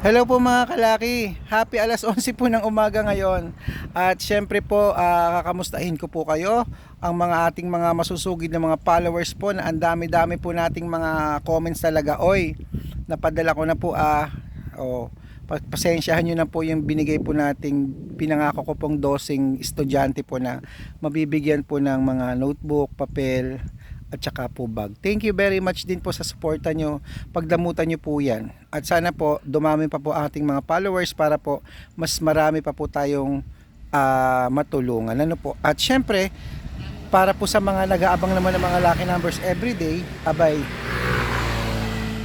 Hello po mga kalaki. Happy alas 11 po ng umaga ngayon. At syempre po, ah, kakamustahin ko po kayo ang mga ating mga masusugid na mga followers po na ang dami-dami po nating mga comments talaga. Oy, napadala ko na po ah. Oh, pa- pasensyahan nyo na po yung binigay po nating pinangako ko pong dosing estudyante po na mabibigyan po ng mga notebook, papel, at saka po bag. Thank you very much din po sa suporta nyo. Pagdamutan nyo po yan. At sana po dumami pa po ating mga followers para po mas marami pa po tayong ah, matulungan. Ano po? At syempre, para po sa mga nag-aabang naman ng mga lucky numbers everyday, abay,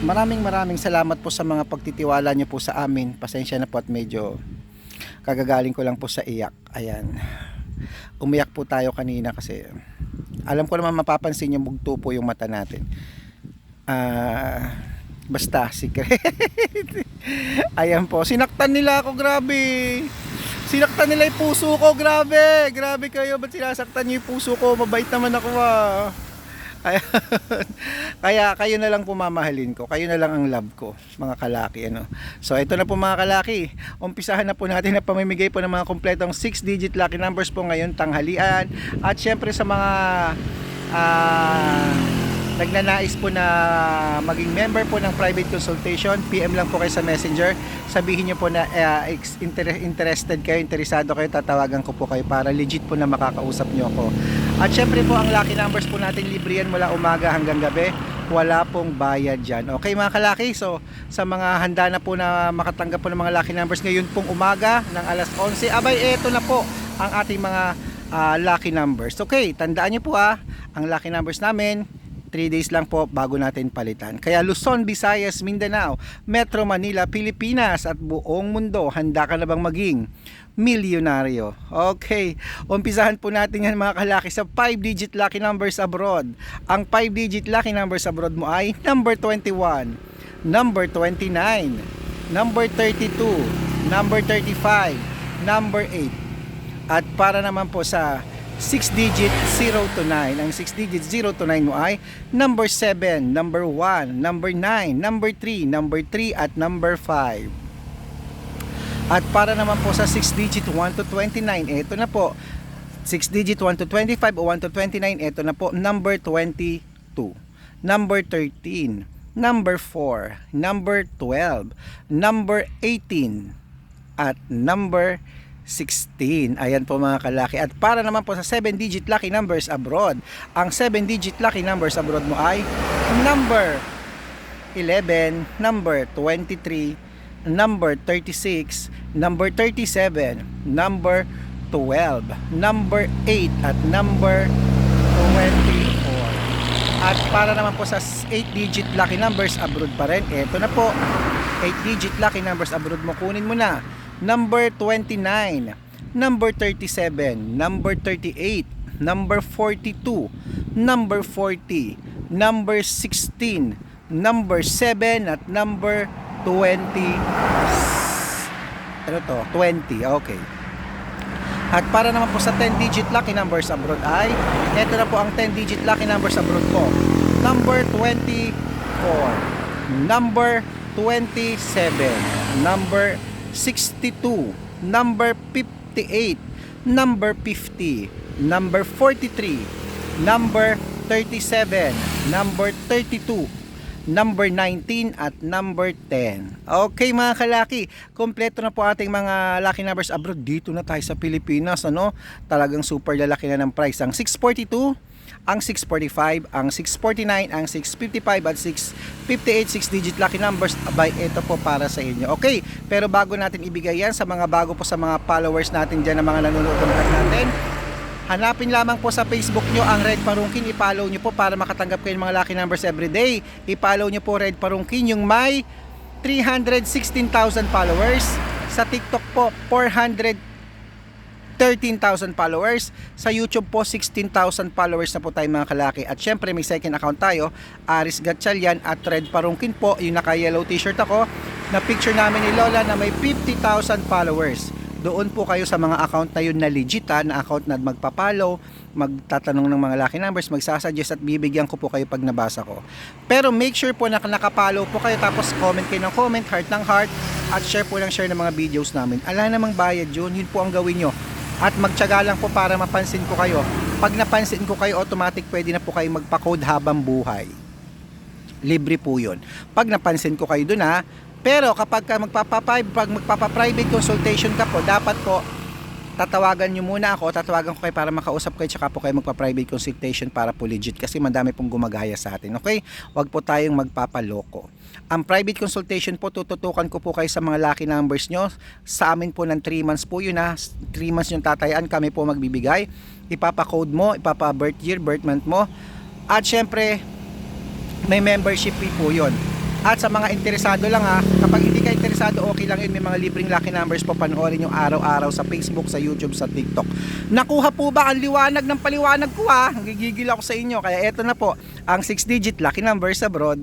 maraming maraming salamat po sa mga pagtitiwala nyo po sa amin. Pasensya na po at medyo kagagaling ko lang po sa iyak. Ayan. Umiyak po tayo kanina kasi alam ko naman mapapansin yung bugto po yung mata natin. Ah, basta secret. Ayan po, sinaktan nila ako, grabe. Sinaktan nila yung puso ko, grabe. Grabe kayo, ba't sinasaktan niyo yung puso ko? Mabait naman ako ah. Kaya kayo na lang pumamahalin ko. Kayo na lang ang love ko, mga kalaki. Ano? So ito na po mga kalaki. Umpisahan na po natin na pamimigay po ng mga kompletong 6-digit lucky numbers po ngayon tanghalian. At syempre sa mga ah, nagnanais po na maging member po ng private consultation, PM lang po kayo sa messenger. Sabihin nyo po na inter- interested kayo, interesado kayo, tatawagan ko po kayo para legit po na makakausap nyo ako. At syempre po ang lucky numbers po natin libre yan mula umaga hanggang gabi. Wala pong bayad dyan. Okay mga kalaki, so sa mga handa na po na makatanggap po ng mga lucky numbers ngayon pong umaga ng alas 11, abay eto na po ang ating mga ah, lucky numbers. Okay, tandaan nyo po ah, ang lucky numbers namin, 3 days lang po bago natin palitan. Kaya Luzon, Visayas, Mindanao, Metro Manila, Pilipinas at buong mundo, handa ka na bang maging milyonaryo? Okay, umpisahan po natin yan mga kalaki sa 5-digit lucky numbers abroad. Ang 5-digit lucky numbers abroad mo ay number 21, number 29, number 32, number 35, number 8. At para naman po sa 6 digit 0 to 9. Ang 6 digit 0 to 9 mo ay number 7, number 1, number 9, number 3, number 3 at number 5. At para naman po sa 6 digit 1 to 29, ito na po. 6 digit 1 to 25 o 1 to 29, ito na po number 22, number 13, number 4, number 12, number 18, at number 16. Ayan po mga kalaki. At para naman po sa 7-digit lucky numbers abroad, ang 7-digit lucky numbers abroad mo ay number 11, number 23, number 36, number 37, number 12, number 8 at number 24. At para naman po sa 8-digit lucky numbers abroad pa rin, eto na po. 8-digit lucky numbers abroad mo, kunin mo na. Number 29, number 37, number 38, number 42, number 40, number 16, number 7 at number 20. Ano to? 20. Okay. At para naman po sa 10-digit lucky numbers abroad ay, ito na po ang 10-digit lucky numbers abroad ko. Number 24, number 27, number 62, number 58, number 50, number 43, number 37, number 32, number 19 at number 10. Okay mga kalaki, kompleto na po ating mga lucky numbers abroad. Dito na tayo sa Pilipinas, ano? Talagang super lalaki na ng price. Ang 642, ang 645, ang 649, ang 655 at 658 6 digit lucky numbers abay ito po para sa inyo. Okay, pero bago natin ibigay yan sa mga bago po sa mga followers natin dyan na mga nanonood ng natin, Hanapin lamang po sa Facebook nyo ang Red Parungkin. I-follow nyo po para makatanggap kayo ng mga lucky numbers everyday. I-follow nyo po Red Parungkin yung may 316,000 followers. Sa TikTok po 413,000 followers. Sa YouTube po 16,000 followers na po tayo mga kalaki. At syempre may second account tayo. Aris Gatchalian at Red Parungkin po. Yung naka-yellow t-shirt ako. Na picture namin ni Lola na may 50,000 followers doon po kayo sa mga account na yun na legit ha, na account na magpapalo, magtatanong ng mga lucky numbers, magsasuggest at bibigyan ko po kayo pag nabasa ko. Pero make sure po na nakapalo po kayo tapos comment kayo ng comment, heart ng heart, at share po ng share ng mga videos namin. Ala namang bayad yun, yun po ang gawin nyo. At magtyaga lang po para mapansin ko kayo. Pag napansin ko kayo, automatic pwede na po kayo magpa-code habang buhay. Libre po yun. Pag napansin ko kayo dun ha, pero kapag ka magpapa pag magpapa-private consultation ka po, dapat po tatawagan nyo muna ako, tatawagan ko kayo para makausap kayo tsaka po kayo magpa-private consultation para po legit kasi madami pong gumagaya sa atin. Okay? Huwag po tayong magpapaloko. Ang private consultation po, tututukan ko po kayo sa mga lucky numbers nyo. Sa amin po ng 3 months po yun ha. 3 months yung tatayaan, kami po magbibigay. Ipapa-code mo, ipapa-birth year, birth month mo. At syempre, may membership fee po yun. At sa mga interesado lang ha, kapag hindi ka interesado, okay lang yun. May mga libreng lucky numbers po panoorin yung araw-araw sa Facebook, sa YouTube, sa TikTok. Nakuha po ba ang liwanag ng paliwanag ko ha? Gigigil ako sa inyo. Kaya eto na po, ang 6-digit lucky numbers abroad.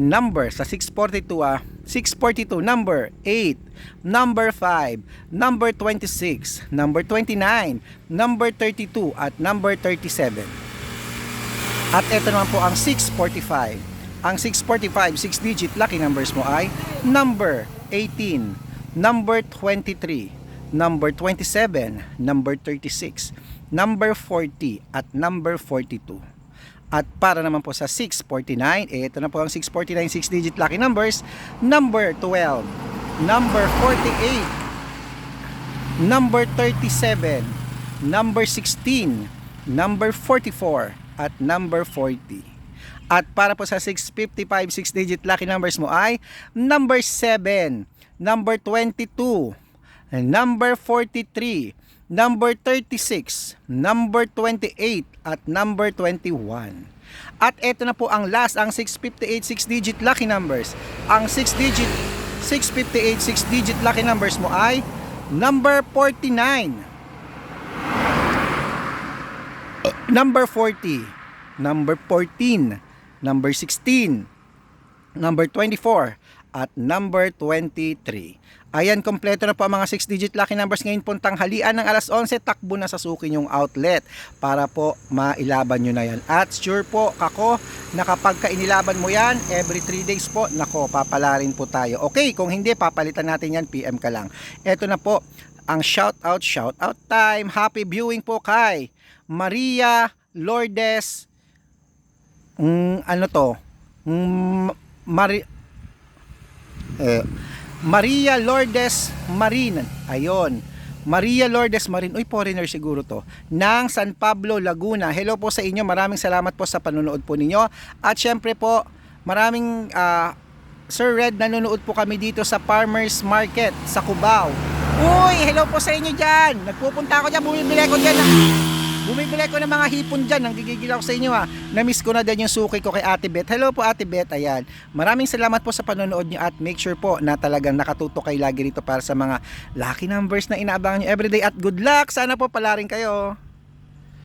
Number sa 642 ah. 642, number 8, number 5, number 26, number 29, number 32, at number 37. At ito naman po ang 645. Ang 645, 6 digit lucky numbers mo ay number 18, number 23, number 27, number 36, number 40 at number 42. At para naman po sa 649, eh, ito na po ang 649 6 digit lucky numbers, number 12, number 48, number 37, number 16, number 44 at number 40. At para po sa 655 6 digit lucky numbers mo ay number 7, number 22, number 43, number 36, number 28 at number 21. At ito na po ang last, ang 658 6 digit lucky numbers. Ang 6 digit 658 6 digit lucky numbers mo ay number 49, number 40, number 14, number 16, number 24, at number 23. Ayan, kompleto na po ang mga 6-digit lucky numbers ngayon po tanghalian ng alas 11, takbo na sa suki yung outlet para po mailaban nyo na yan. At sure po ako na kapag kainilaban mo yan, every 3 days po, nako, papalarin po tayo. Okay, kung hindi, papalitan natin yan, PM ka lang. Ito na po, ang shout out, shout out time. Happy viewing po kay Maria Lourdes mm, ano to? Mm, Mari eh, Maria Lourdes Marin. Ayon. Maria Lourdes Marin. Uy, foreigner siguro to. Ng San Pablo, Laguna. Hello po sa inyo. Maraming salamat po sa panonood po ninyo. At syempre po, maraming ah, Sir Red, nanonood po kami dito sa Farmers Market sa Cubao. Uy, hello po sa inyo dyan. Nagpupunta ako dyan, bumibili ko dyan. Bumibili ko ng mga hipon dyan. Nang gigigil ako sa inyo ha. Namiss ko na din yung suki ko kay Ate Beth. Hello po Ate Beth. Ayan. Maraming salamat po sa panonood nyo at make sure po na talagang nakatuto kayo lagi rito para sa mga lucky numbers na inaabangan nyo everyday. At good luck. Sana po pala rin kayo.